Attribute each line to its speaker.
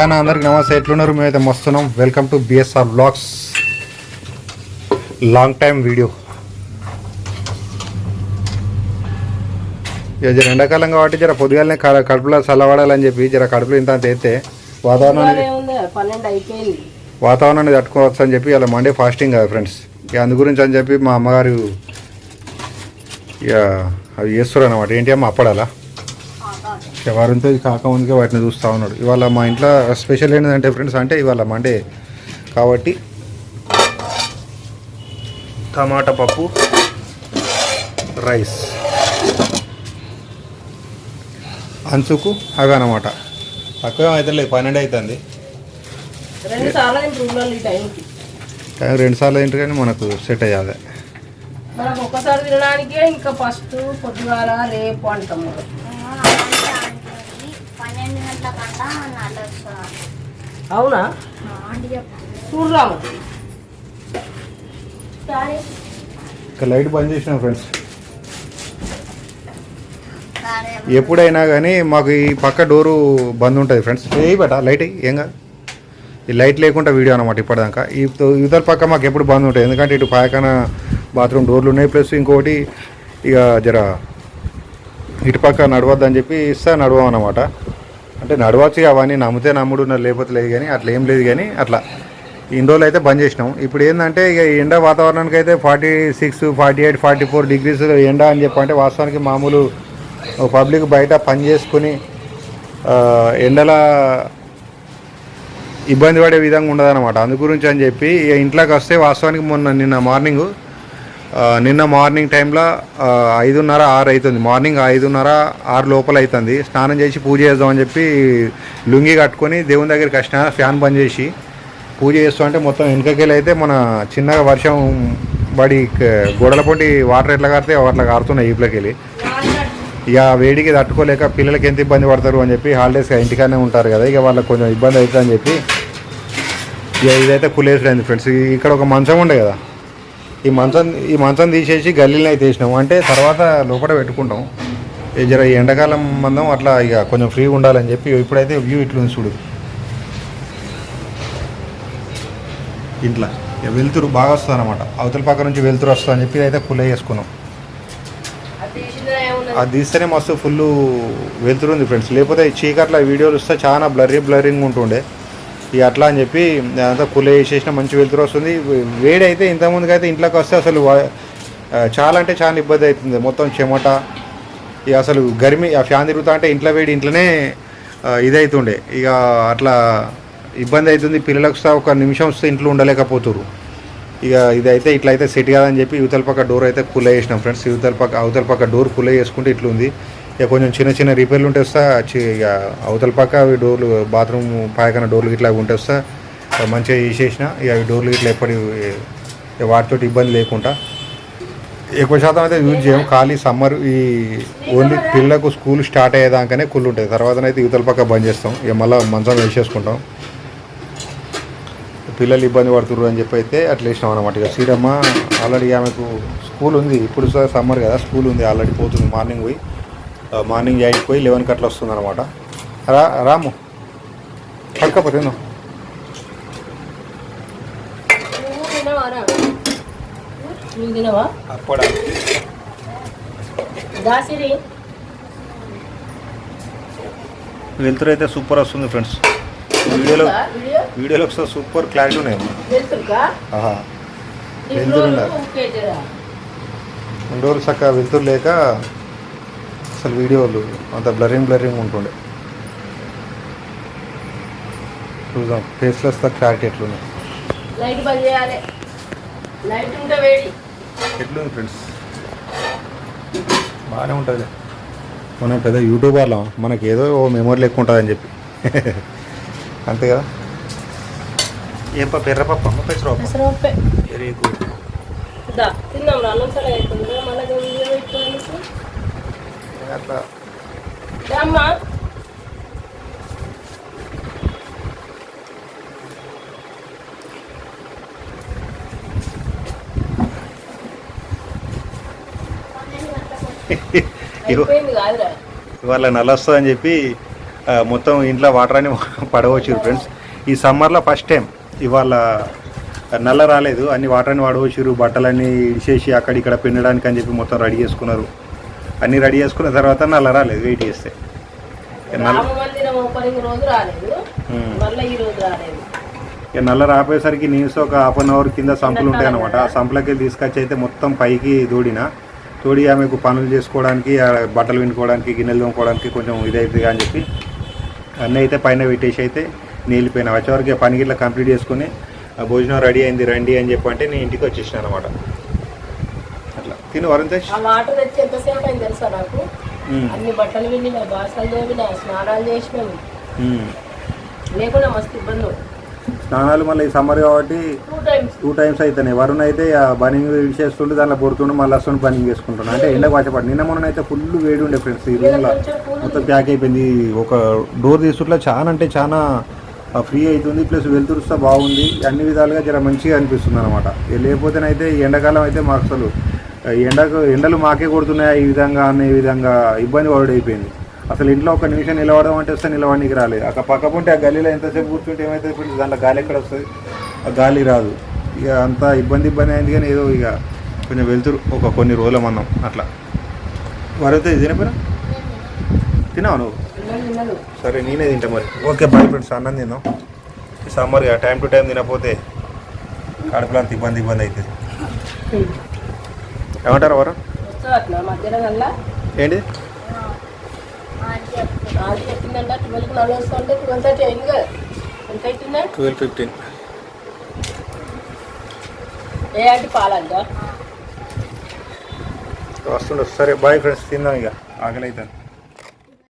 Speaker 1: అన్న అందరికి నమస్తే. ఎట్లున్నారు? మేమైతే మస్తున్నాం. Welcome to BSR blogs long time video ఇక జర ఎండాకాలం కాబట్టి జర పొద్దుగాలనే కడుపులో చల్లబడాలని చెప్పి జర కడుపులో ఇంత అంత ఎత్తే వాతావరణాన్ని వాతావరణాన్ని తట్టుకోవచ్చు అని చెప్పి అలా మండే ఫాస్టింగ్ కదా ఫ్రెండ్స్ ఇక అందు గురించి అని చెప్పి మా అమ్మగారు ఇక అవి చేస్తారు అనమాట ఏంటి అమ్మ అప్పడాలా? ఇక వారంతో ఇది కాకముందుకే వాటిని చూస్తూ ఉన్నాడు. ఇవాళ మా ఇంట్లో స్పెషల్ ఏంటంటే ఫ్రెండ్స్ అంటే ఇవాళ మండే కాబట్టి టమాటా పప్పు రైస్ అంచుకు అవి అనమాట తక్కువ అయితే లేదు పన్నెండు అవుతుంది
Speaker 2: రెండు సార్లు టైంకి.
Speaker 1: కానీ రెండు సార్లు తింటే కానీ మనకు సెట్ అయ్యాలి.
Speaker 2: మనకు ఒక్కసారి తినడానికే ఇంకా ఫస్ట్ పొద్దుగాల రేపు అంటాము
Speaker 3: పన్నెండు గంటల కంట నల్ల వస్తున్నారు
Speaker 2: అవునా? చూడరాము
Speaker 1: లైట్ బంద్ చేసిన ఫ్రెండ్స్. ఎప్పుడైనా కానీ మాకు ఈ పక్క డోరు బంద్ ఉంటుంది ఫ్రెండ్స్. ఏ బట లైట్ ఏం కాదు. ఈ లైట్ లేకుండా వీడియో అనమాట ఇప్పటిదాకా. ఈ ఇవతల పక్క మాకు ఎప్పుడు బంద్ ఉంటుంది. ఎందుకంటే ఇటు పాయకాన బాత్రూమ్ డోర్లు ఉన్నాయి. ప్లస్ ఇంకొకటి ఇక జర ఇటు పక్క నడవద్దని చెప్పి ఇస్తా నడవం అనమాట అంటే నడవచ్చు ఇక అవన్నీ నమ్మితే నమ్ముడు లేకపోతే లేదు కానీ అట్లా ఏం లేదు కానీ అట్లా. ఇన్ని రోజులు అయితే బంద్ చేసినాం. ఇప్పుడు ఏంటంటే ఇక ఎండ వాతావరణానికి అయితే forty six forty eight forty four degrees ఎండ అని చెప్పంటే వాస్తవానికి మామూలు పబ్లిక్ బయట పని చేసుకుని ఎండల ఇబ్బంది పడే విధంగా ఉండదన్నమాట. అందు గురించి అని చెప్పి ఇక ఇంట్లోకి వస్తే వాస్తవానికి మొన్న నిన్న మార్నింగ్ నిన్న మార్నింగ్ టైంలో ఐదున్నర ఆరు అవుతుంది. మార్నింగ్ ఐదున్నర ఆరు లోపల అవుతుంది. స్నానం చేసి పూజ చేద్దామని చెప్పి లుంగి కట్టుకొని దేవుని దగ్గరికి వచ్చిన ఫ్యాన్ బంద్ చేసి పూజ చేస్తూ అంటే మొత్తం వెనుకకెళ్ళి అయితే మన చిన్నగా వర్షం పడి గోడల పొంటి వాటర్ ఎట్లా కారితే అట్లా కారుతున్నాయి ఈపులకి వెళ్ళి ఇక వేడికి తట్టుకోలేక పిల్లలకి ఎంత ఇబ్బంది పడతారు అని చెప్పి హాలిడేస్ ఇంటికానే ఉంటారు కదా. ఇక వాళ్ళకి కొంచెం ఇబ్బంది అవుతుందని చెప్పి ఇక ఇదైతే కులేసుడు అయింది ఫ్రెండ్స్ ఇక్కడ ఒక మంచం ఉండే కదా. ఈ మంచం ఈ మంచం తీసేసి గల్లీలో అయితే వేసినాం. అంటే తర్వాత లోపల పెట్టుకుంటాం. జర ఈ ఎండాకాలం మందం అట్లా ఇక కొంచెం ఫ్రీగా ఉండాలని చెప్పి ఇప్పుడైతే వ్యూ ఇట్లుంది చూడు. ఇంట్లో. ఇక వెలుతురు బాగా వస్తుంది అనమాట అవతల పక్క నుంచి వెలుతురు వస్తుంది అని చెప్పి అయితే ఫుల్ వేసుకున్నాం.
Speaker 2: అది
Speaker 1: తీస్తేనే మస్తు ఫుల్ వెళ్తురు ఉంది ఫ్రెండ్స్ లేకపోతే చీకట్ల వీడియోలు వస్తే చాలా బ్లర్రీ బ్లరింగ్ ఉంటుండే. ఇక అట్లా అని చెప్పి అంతా కుల వేసేసిన మంచి వెలుతురు వస్తుంది. వేడి అయితే ఇంతకుముందుకు అయితే ఇంట్లోకి వస్తే అసలు చాలా అంటే చాలా ఇబ్బంది అవుతుంది. మొత్తం చెమట ఇక అసలు గర్మి ఆ ఫ్యాన్ తిరుగుతా అంటే ఇంట్లో వేడి ఇంట్లోనే ఇదైతుండే. ఇక అట్లా ఇబ్బంది అవుతుంది. పిల్లలకు వస్తే ఒక నిమిషం వస్తే ఇంట్లో ఉండలేకపోతురు. ఇక ఇదైతే ఇట్లా అయితే సెట్ కాదని చెప్పి యువతల పక్క డోర్ అయితే కుల్ల చేసినాం ఫ్రెండ్స్. యువతల పక్క అవతల పక్క డోర్ కుల్ల చేసుకుంటే ఇట్లుంది. ఇక కొంచెం చిన్న చిన్న రిపేర్లు ఉంటే వస్తా ఇక అవతల పక్క అవి డోర్లు బాత్రూమ్ పాయకన డోర్లు ఇట్లా ఉంటే వస్తా. మంచిగా చేసేసిన ఇక అవి డోర్లు ఇట్లా ఎప్పటి వాటితో వాటితోటి ఇబ్బంది లేకుండా. ఎక్కువ శాతం అయితే యూజ్ చేయం ఖాళీ సమ్మర్ ఈ ఓన్లీ పిల్లలకు స్కూల్ స్టార్ట్ అయ్యేదాకానే కుళ్ళు ఉంటుంది. తర్వాత అయితే యువతల పక్క బంద్ చేస్తాం. ఇక మళ్ళీ మంచం వేసేసుకుంటాం. పిల్లలు ఇబ్బంది పడుతుర్రు అని చెప్పి అయితే అట్లా వేసినాం అనమాట ఇక సీరమ్మ ఆల్రెడీ ఆమెకు స్కూల్ ఉంది. ఇప్పుడు సమ్మర్ కదా స్కూల్ ఉంది ఆల్రెడీ పోతుంది మార్నింగ్ పోయి. మార్నింగ్ ఎయిట్కి పోయి లెవెన్కి అట్లా వస్తుంది అనమాట రా రాము. పడకపోతే నువ్వు
Speaker 2: తినవా?
Speaker 1: అప్పడ
Speaker 2: దాసిరి.
Speaker 1: వెళ్తురు అయితే సూపర్ వస్తుంది ఫ్రెండ్స్. వీడియోలో
Speaker 2: వీడియో?
Speaker 1: వీడియోలో ఒకసారి సూపర్ క్లారిటీ ఉన్నాయి. వెళ్తురు
Speaker 2: రోజులు
Speaker 1: చక్కగా వెళ్తురు లేక అసలు వీడియోలు అంత బ్లరింగ్ బ్లరింగ్ ఉంటుండే. చూద్దాం ఫేస్లెస్ క్లారిటీ ఎట్లుంది?
Speaker 2: లైట్ బంద్ చేయాలి. లైట్ ఉంటే వేడి.
Speaker 1: ఎట్లుంది ఫ్రెండ్స్ బాగానే ఉంటుంది మనం పెద్ద యూట్యూబర్లో మనకి ఏదో ఓ మెమొరీ లెక్క ఉంటుందని చెప్పి. అంతే కదా? ఏం పప్పు? ఎర్రపప్పు పెసరపప్పు.
Speaker 2: పెసరపప్పే తిందాం రా అన్నం సరే అవుతుంది మళ్ళీ వీడియో పెట్టుకోవాలి
Speaker 1: అట్లా. ఇవాళ నల్ల వస్తుందని చెప్పి మొత్తం ఇంట్లో వాటర్ అని పడవచ్చు ఫ్రెండ్స్. ఈ సమ్మర్లో ఫస్ట్ టైం ఇవాళ నల్ల రాలేదు అన్ని వాటర్ అని పడవచ్చారు బట్టలన్నీ ఇడిచేసి అక్కడ ఇక్కడ పిండడానికి అని చెప్పి మొత్తం రెడీ చేసుకున్నారు. అన్నీ రెడీ చేసుకున్న తర్వాత నల్ల రాలేదు వెయిట్ చేస్తే. ఇక నల్ల రాపోయేసరికి నీస్ ఒక హాఫ్ అన్ అవర్ కింద సంపులు ఉంటాయి అనమాట ఆ సంపులకి తీసుకొచ్చి అయితే మొత్తం పైకి దూడిన. తోడి ఆమెకు పనులు చేసుకోవడానికి బట్టలు వినుకోవడానికి గిన్నెలు తోముకోవడానికి కొంచెం ఇదైతుంది అని చెప్పి అన్నీ అయితే పైన పెట్టేసి అయితే నీళ్ళిపోయినా వచ్చేవరకు ఆ పని గిట్ల కంప్లీట్ చేసుకుని ఆ భోజనం రెడీ అయింది రండి అని చెప్పి అంటే నేను ఇంటికి వచ్చేసిన అనమాట తిను వరుణ్
Speaker 2: ఆ వాటర్ తెచ్చి ఎంతసేపు అయింది తెలుసా నాకు? అన్ని బట్టలు విండిన బాసలు తోమిన స్నానాలు చేసినాము. లేకుండా మస్తు ఇబ్బంది.
Speaker 1: స్నానాలు మళ్ళీ ఈ సమ్మర్ కాబట్టి
Speaker 2: టూ టైమ్స్
Speaker 1: టూ టైమ్స్ అవుతున్నాయి వరుణ్ అయితే ఆ బనింగ్ చేస్తుంటే దాంట్లో పొడుతుండే మళ్ళీ వస్తుండే బనింగ్ చేసుకుంటున్నాను అంటే ఎండకు వాచపడి. నిన్న మొన్న అయితే ఫుల్ వేడి ఉండే ఫ్రెండ్స్ ఈ రూమ్లో మొత్తం ప్యాక్ అయిపోయింది. ఒక డోర్ తీసుకుంటే చాలా అంటే చాలా ఫ్రీ అవుతుంది. ప్లస్ వెలుతురుస్తా బాగుంది. అన్ని విధాలుగా జర మంచిగా అనిపిస్తుంది అనమాట లేకపోతేనైతే ఎండాకాలం అయితే మాకు అసలు ఎండకు ఎండలు మాకే కొడుతున్నాయి ఈ విధంగా అనే విధంగా ఇబ్బంది పడు అయిపోయింది అసలు ఇంట్లో ఒక నిమిషం నిలవడం అంటే వస్తే నిలవడానికి రాలేదు. అక్కడ పక్క ఉంటే ఆ గల్లీలో ఎంతసేపు కూర్చుంటే ఏమైతే దాంట్లో గాలి ఎక్కడ వస్తుంది? ఆ గాలి రాదు. ఇక అంత ఇబ్బంది ఇబ్బంది అయింది కానీ ఏదో ఇక కొంచెం వెళ్తురు ఒక కొన్ని రోజుల మనం అట్లా. వరైతే తినపోయినా తిన్నావు నువ్వు? సరే నేనే తింటా మరి. ఓకే బాయ్ ఫ్రెండ్స్ అన్నం తిందాం. ఈ టైం టు టైం తినకపోతే కడుపులో అంత ఇబ్బంది ఇబ్బంది అవుతుంది. ఏమంటారు వరం
Speaker 2: వస్తా అట్లా మధ్యాహ్నం కల్లా?
Speaker 1: ఏంటి?
Speaker 2: Twelve
Speaker 1: fifteen.
Speaker 2: ఏ పాలంట?
Speaker 1: వస్తుండే సరే బాయ్ ఫ్రెండ్స్ తిందాం ఇక. ఆకలి అవుతుంది